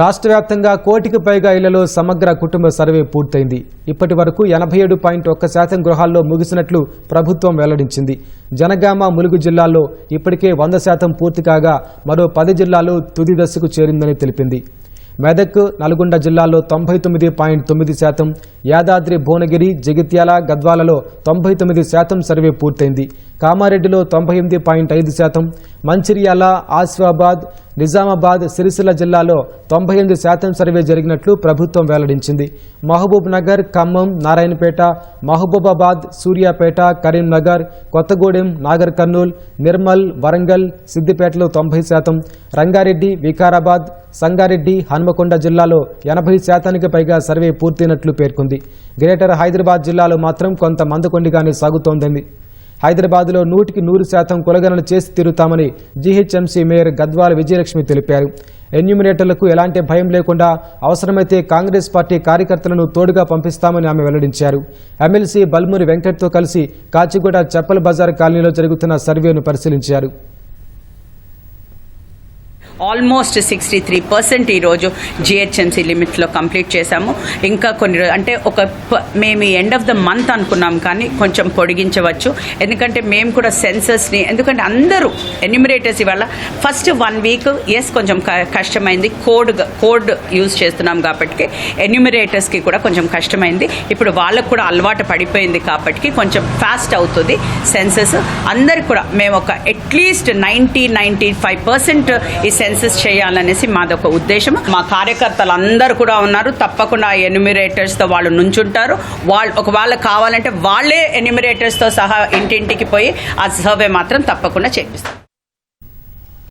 రాష్ట్ర వ్యాప్తంగా కోటికి పైగా ఇళ్ళలో సమగ్ర కుటుంబ సర్వే పూర్తయింది. ఇప్పటి వరకు ఎనభై ఏడు పాయింట్ ఒక్క శాతం గృహాల్లో ముగిసినట్లు ప్రభుత్వం వెల్లడించింది. జనగామ ములుగు జిల్లాల్లో ఇప్పటికే వంద శాతం పూర్తి కాగా మరో పది జిల్లాలు తుది దశకు చేరిందని తెలిపింది. మెదక్ నల్గొండ జిల్లాలో తొంభై తొమ్మిది పాయింట్ తొమ్మిది శాతం యాదాద్రి భువనగిరి జగిత్యాల గద్వాలలో తొంభై తొమ్మిది శాతం సర్వే పూర్తయింది. కామారెడ్డిలో తొంభై ఎనిమిది పాయింట్ ఐదు శాతం మంచిర్యాల ఆసిఫాబాద్ నిజామాబాద్ సిరిసిల్ల జిల్లాలో తొంభై ఎనిమిది శాతం సర్వే జరిగినట్లు ప్రభుత్వం వెల్లడించింది. మహబూబ్ నగర్ ఖమ్మం నారాయణపేట మహబూబాబాద్ సూర్యాపేట కరీంనగర్ కొత్తగూడెం నాగర్ కర్నూల్ నిర్మల్ వరంగల్ సిద్దిపేటలో తొంభై శాతం రంగారెడ్డి వికారాబాద్ సంగారెడ్డి హన్మకొండ జిల్లాలో ఎనభై శాతానికి పైగా సర్వే పూర్తయినట్లు పేర్కొంది. గ్రేటర్ హైదరాబాద్ జిల్లాలో మాత్రం కొంత మందకొండిగానే సాగుతోందని హైదరాబాద్లో నూటికి నూరు శాతం కులగణన చేసి తీరుతామని జీహెచ్ఎంసీ మేయర్ గద్వాల విజయలక్ష్మి తెలిపారు. ఎన్యూమినేటర్లకు ఎలాంటి భయం లేకుండా అవసరమైతే కాంగ్రెస్ పార్టీ కార్యకర్తలను తోడుగా పంపిస్తామని ఆమె వెల్లడించారు. ఎమ్మెల్సీ బల్మూరి వెంకట్తో కలిసి కాచిగూడ చెప్పల్ బజార్ కాలనీలో జరుగుతున్న సర్వేను పరిశీలించారు. ఆల్మోస్ట్ సిక్స్టీ త్రీ పర్సెంట్ ఈరోజు జిహెచ్ఎంసీ లిమిట్లో కంప్లీట్ చేశాము. ఇంకా కొన్ని రోజు అంటే ఒక ప- మేము ఎండ్ ఆఫ్ ద మంత్ అనుకున్నాం కానీ కొంచెం పొడిగించవచ్చు. ఎందుకంటే మేము కూడా సెన్సస్ని ఎందుకంటే అందరూ ఎన్యూమిరేటర్స్ ఇవాళ ఫస్ట్ వన్ వీక్ ఎస్ కొంచెం క- కష్టమైంది. కోడ్ కోడ్ యూజ్ చేస్తున్నాం కాబట్టి ఎన్యూమిరేటర్స్కి కూడా కొంచెం కష్టమైంది. ఇప్పుడు వాళ్ళకు కూడా అలవాటు పడిపోయింది కాబట్టి కొంచెం ఫాస్ట్ అవుతుంది సెన్సస్ అందరికి కూడా మేము ఒక at least ninety ninety five percent ఈ సెన్సెస్ చేయాలనేసి మాదొక ఉద్దేశం మా కార్యకర్తలు అందరూ కూడా ఉన్నారు. తప్పకుండా ఆ ఎన్యూమిరేటర్స్తో వాళ్ళు నుంచుంటారు. వాళ్ళు ఒకవేళ కావాలంటే వాళ్ళే ఎన్యూమిరేటర్స్తో సహా ఇంటింటికి పోయి ఆ సర్వే మాత్రం తప్పకుండా చేపిస్తారు.